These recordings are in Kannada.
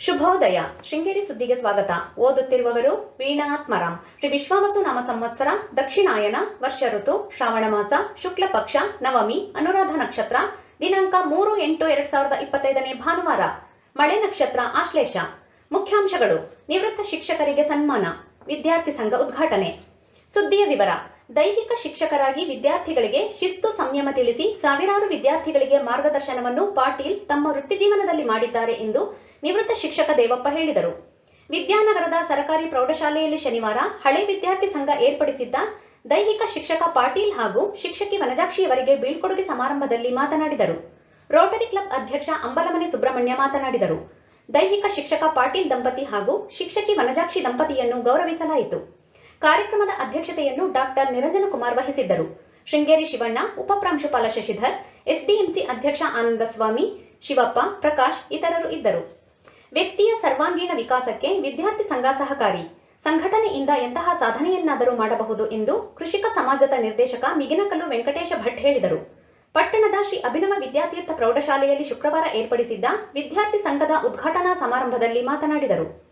ಶುಭೋದಯ. ಶೃಂಗೇರಿ ಸುದ್ದಿಗೆ ಸ್ವಾಗತ. ಓದುತ್ತಿರುವವರು ವೀಣಾ ಆತ್ಮರಾಮ್ ಶ್ರೀ ವಿಶ್ವಾವಸು ನಾಮ ಸಂವತ್ಸರ, ದಕ್ಷಿಣಾಯನ, ವರ್ಷ ಋತು, ಶ್ರಾವಣ ಮಾಸ, ಶುಕ್ಲ ಪಕ್ಷ, ನವಮಿ, ಅನುರಾಧ ನಕ್ಷತ್ರ, ದಿನಾಂಕ ಮೂರು ಎಂಟು ಎರಡ್ ಸಾವಿರದ ಇಪ್ಪತ್ತೈದನೇ ಭಾನುವಾರ. ಮಳೆ ನಕ್ಷತ್ರ ಆಶ್ಲೇಷ. ಮುಖ್ಯಾಂಶಗಳು, ನಿವೃತ್ತ ಶಿಕ್ಷಕರಿಗೆ ಸನ್ಮಾನ. ವಿದ್ಯಾರ್ಥಿ ಸಂಘ ಉದ್ಘಾಟನೆ. ಸುದ್ದಿಯ ವಿವರ ದೈಹಿಕ ಶಿಕ್ಷಕರಾಗಿ ವಿದ್ಯಾರ್ಥಿಗಳಿಗೆ ಶಿಸ್ತು ಸಂಯಮ ತಿಳಿಸಿ ಸಾವಿರಾರು ವಿದ್ಯಾರ್ಥಿಗಳಿಗೆ ಮಾರ್ಗದರ್ಶನವನ್ನು ಪಾಟೀಲ್ ತಮ್ಮ ವೃತ್ತಿಜೀವನದಲ್ಲಿ ಮಾಡಿದ್ದಾರೆ ಎಂದು ನಿವೃತ್ತ ಶಿಕ್ಷಕ ದೇವಪ್ಪ ಹೇಳಿದರು. ವಿದ್ಯಾನಗರದ ಸರ್ಕಾರಿ ಪ್ರೌಢಶಾಲೆಯಲ್ಲಿ ಶನಿವಾರ ಹಳೆ ವಿದ್ಯಾರ್ಥಿ ಸಂಘ ಏರ್ಪಡಿಸಿದ್ದ ದೈಹಿಕ ಶಿಕ್ಷಕ ಪಾಟೀಲ್ ಹಾಗೂ ಶಿಕ್ಷಕಿ ವನಜಾಕ್ಷಿಯವರಿಗೆ ಬೀಳ್ಕೊಡುಗೆ ಸಮಾರಂಭದಲ್ಲಿ ಮಾತನಾಡಿದರು. ರೋಟರಿ ಕ್ಲಬ್ ಅಧ್ಯಕ್ಷ ಅಂಬಲಮನೆ ಸುಬ್ರಹ್ಮಣ್ಯ ಮಾತನಾಡಿದರು. ದೈಹಿಕ ಶಿಕ್ಷಕ ಪಾಟೀಲ್ ದಂಪತಿ ಹಾಗೂ ಶಿಕ್ಷಕಿ ವನಜಾಕ್ಷಿ ದಂಪತಿಯನ್ನು ಗೌರವಿಸಲಾಯಿತು. ಕಾರ್ಯಕ್ರಮದ ಅಧ್ಯಕ್ಷತೆಯನ್ನು ಡಾಕ್ಟರ್ ನಿರಂಜನ ಕುಮಾರ್ ವಹಿಸಿದ್ದರು. ಶೃಂಗೇರಿ ಶಿವಣ್ಣ ಉಪಪ್ರಾಂಶುಪಾಲ ಶಶಿಧರ್, ಎಸ್ಡಿಎಂಸಿ ಅಧ್ಯಕ್ಷ ಆನಂದಸ್ವಾಮಿ, ಶಿವಪ್ಪ, ಪ್ರಕಾಶ್ ಇತರರು ಇದ್ದರು. ವ್ಯಕ್ತಿಯ ಸರ್ವಾಂಗೀಣ ವಿಕಾಸಕ್ಕೆ ವಿದ್ಯಾರ್ಥಿ ಸಂಘ ಸಹಕಾರಿ. ಸಂಘಟನೆಯಿಂದ ಎಂತಹ ಸಾಧನೆಯನ್ನಾದರೂ ಮಾಡಬಹುದು ಎಂದು ಕೃಷಿಕ ಸಮಾಜದ ನಿರ್ದೇಶಕ ಮಿಗಿನಕಲ್ಲು ವೆಂಕಟೇಶ ಭಟ್ ಹೇಳಿದರು. ಪಟ್ಟಣದ ಶ್ರೀ ಅಭಿನವ ವಿದ್ಯಾತೀರ್ಥ ಪ್ರೌಢಶಾಲೆಯಲ್ಲಿ ಶುಕ್ರವಾರ ಏರ್ಪಡಿಸಿದ್ದ ವಿದ್ಯಾರ್ಥಿ ಸಂಘದ ಉದ್ಘಾಟನಾ ಸಮಾರಂಭದಲ್ಲಿ ಮಾತನಾಡಿದರು.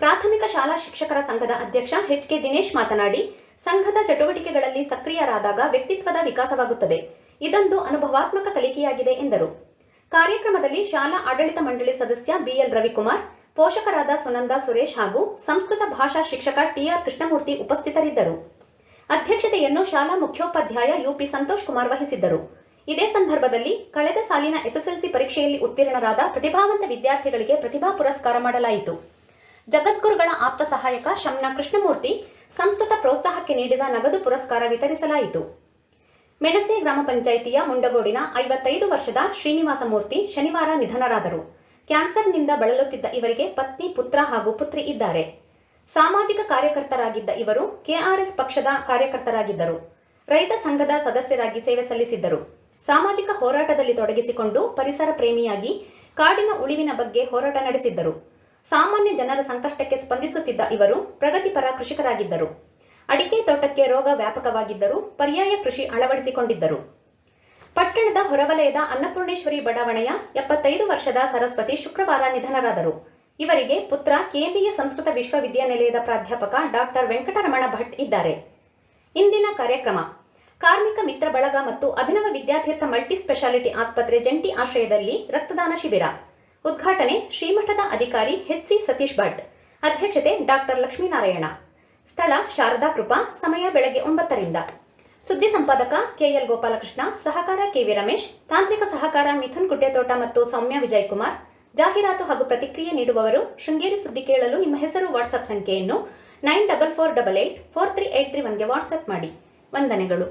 ಪ್ರಾಥಮಿಕ ಶಾಲಾ ಶಿಕ್ಷಕರ ಸಂಘದ ಅಧ್ಯಕ್ಷ ಎಚ್ ಕೆ ದಿನೇಶ್ ಮಾತನಾಡಿ, ಸಂಘದ ಚಟುವಟಿಕೆಗಳಲ್ಲಿ ಸಕ್ರಿಯರಾದಾಗ ವ್ಯಕ್ತಿತ್ವದ ವಿಕಾಸವಾಗುತ್ತದೆ. ಇದೊಂದು ಅನುಭವಾತ್ಮಕ ಕಲಿಕೆಯಾಗಿದೆ ಎಂದರು. ಕಾರ್ಯಕ್ರಮದಲ್ಲಿ ಶಾಲಾ ಆಡಳಿತ ಮಂಡಳಿ ಸದಸ್ಯ ಬಿಎಲ್ ರವಿಕುಮಾರ್, ಪೋಷಕರಾದ ಸುನಂದ ಸುರೇಶ್ ಹಾಗೂ ಸಂಸ್ಕೃತ ಭಾಷಾ ಶಿಕ್ಷಕ ಟಿಆರ್ ಕೃಷ್ಣಮೂರ್ತಿ ಉಪಸ್ಥಿತರಿದ್ದರು. ಅಧ್ಯಕ್ಷತೆಯನ್ನು ಶಾಲಾ ಮುಖ್ಯೋಪಾಧ್ಯಾಯ ಯುಪಿ ಸಂತೋಷ್ ಕುಮಾರ್ ವಹಿಸಿದ್ದರು. ಇದೇ ಸಂದರ್ಭದಲ್ಲಿ ಕಳೆದ ಸಾಲಿನ ಎಸ್ಎಸ್ಎಲ್ಸಿ ಪರೀಕ್ಷೆಯಲ್ಲಿ ಉತ್ತೀರ್ಣರಾದ ಪ್ರತಿಭಾವಂತ ವಿದ್ಯಾರ್ಥಿಗಳಿಗೆ ಪ್ರತಿಭಾ ಪುರಸ್ಕಾರ ಮಾಡಲಾಯಿತು. ಜಗದ್ಗುರುಗಳ ಆಪ್ತ ಸಹಾಯಕ ಶಮ್ನ ಕೃಷ್ಣಮೂರ್ತಿ ಸಂಸ್ಕೃತ ಪ್ರೋತ್ಸಾಹಕ್ಕೆ ನೀಡಿದ ನಗದು ಪುರಸ್ಕಾರ ವಿತರಿಸಲಾಯಿತು. ಮೆಣಸೆ ಗ್ರಾಮ ಪಂಚಾಯಿತಿಯ ಮುಂಡಗೋಡಿನ ಐವತ್ತೈದು ವರ್ಷದ ಶ್ರೀನಿವಾಸ ಮೂರ್ತಿ ಶನಿವಾರ ನಿಧನರಾದರು. ಕ್ಯಾನ್ಸರ್ನಿಂದ ಬಳಲುತ್ತಿದ್ದ ಇವರಿಗೆ ಪತ್ನಿ, ಪುತ್ರ ಹಾಗೂ ಪುತ್ರಿ ಇದ್ದಾರೆ. ಸಾಮಾಜಿಕ ಕಾರ್ಯಕರ್ತರಾಗಿದ್ದ ಇವರು ಕೆಆರ್ಎಸ್ ಪಕ್ಷದ ಕಾರ್ಯಕರ್ತರಾಗಿದ್ದರು. ರೈತ ಸಂಘದ ಸದಸ್ಯರಾಗಿ ಸೇವೆ ಸಲ್ಲಿಸಿದ್ದರು. ಸಾಮಾಜಿಕ ಹೋರಾಟದಲ್ಲಿ ತೊಡಗಿಸಿಕೊಂಡು ಪರಿಸರ ಪ್ರೇಮಿಯಾಗಿ ಕಾಡಿನ ಉಳಿವಿನ ಬಗ್ಗೆ ಹೋರಾಟ ನಡೆಸಿದ್ದರು. ಸಾಮಾನ್ಯ ಜನರ ಸಂಕಷ್ಟಕ್ಕೆ ಸ್ಪಂದಿಸುತ್ತಿದ್ದ ಇವರು ಪ್ರಗತಿಪರ ಕೃಷಿಕರಾಗಿದ್ದರು. ಅಡಿಕೆ ತೋಟಕ್ಕೆ ರೋಗ ವ್ಯಾಪಕವಾಗಿದ್ದರೂ ಪರ್ಯಾಯ ಕೃಷಿ ಅಳವಡಿಸಿಕೊಂಡಿದ್ದರು. ಪಟ್ಟಣದ ಹೊರವಲಯದ ಅನ್ನಪೂರ್ಣೇಶ್ವರಿ ಬಡಾವಣೆಯ ಎಪ್ಪತ್ತೈದು ವರ್ಷದ ಸರಸ್ವತಿ ಶುಕ್ರವಾರ ನಿಧನರಾದರು. ಇವರಿಗೆ ಪುತ್ರ ಕೇಂದ್ರೀಯ ಸಂಸ್ಕೃತ ವಿಶ್ವವಿದ್ಯಾನಿಲಯದ ಪ್ರಾಧ್ಯಾಪಕ ಡಾಕ್ಟರ್ ವೆಂಕಟರಮಣ ಭಟ್ ಇದ್ದಾರೆ. ಇಂದಿನ ಕಾರ್ಯಕ್ರಮ. ಕಾರ್ಮಿಕ ಮಿತ್ರ ಬಳಗ ಮತ್ತು ಅಭಿನವ ವಿದ್ಯಾತೀರ್ಥ ಮಲ್ಟಿ ಸ್ಪೆಷಾಲಿಟಿ ಆಸ್ಪತ್ರೆ ಜಂಟಿ ಆಶ್ರಯದಲ್ಲಿ ರಕ್ತದಾನ ಶಿಬಿರ. ಉದ್ಘಾಟನೆ ಶ್ರೀಮಠದ ಅಧಿಕಾರಿ ಎಚ್ಸಿ ಸತೀಶ್ ಭಟ್. ಅಧ್ಯಕ್ಷತೆ ಡಾಕ್ಟರ್ ಲಕ್ಷ್ಮೀನಾರಾಯಣ. ಸ್ಥಳ ಶಾರದಾ ಕೃಪಾ, ಸಮಯ ಬೆಳಗ್ಗೆ ಒಂಬತ್ತರಿಂದ. ಸುದ್ದಿ ಸಂಪಾದಕ ಕೆಎಲ್ ಗೋಪಾಲಕೃಷ್ಣ, ಸಹಕಾರ ಕೆವಿ ರಮೇಶ್, ತಾಂತ್ರಿಕ ಸಹಕಾರ ಮಿಥುನ್ ಗುಡ್ಡೆತೋಟ ಮತ್ತು ಸೌಮ್ಯ ವಿಜಯ್ ಕುಮಾರ್ ಜಾಹೀರಾತು ಹಾಗೂ ಪ್ರತಿಕ್ರಿಯೆ ನೀಡುವವರು ಶೃಂಗೇರಿ ಸುದ್ದಿ ಕೇಳಲು ನಿಮ್ಮ ಹೆಸರು ವಾಟ್ಸ್ಆಪ್ ಸಂಖ್ಯೆಯನ್ನು nine double four double eight four three eight three ಒನ್ಗೆ WhatsApp ಮಾಡಿ. ವಂದನೆಗಳು.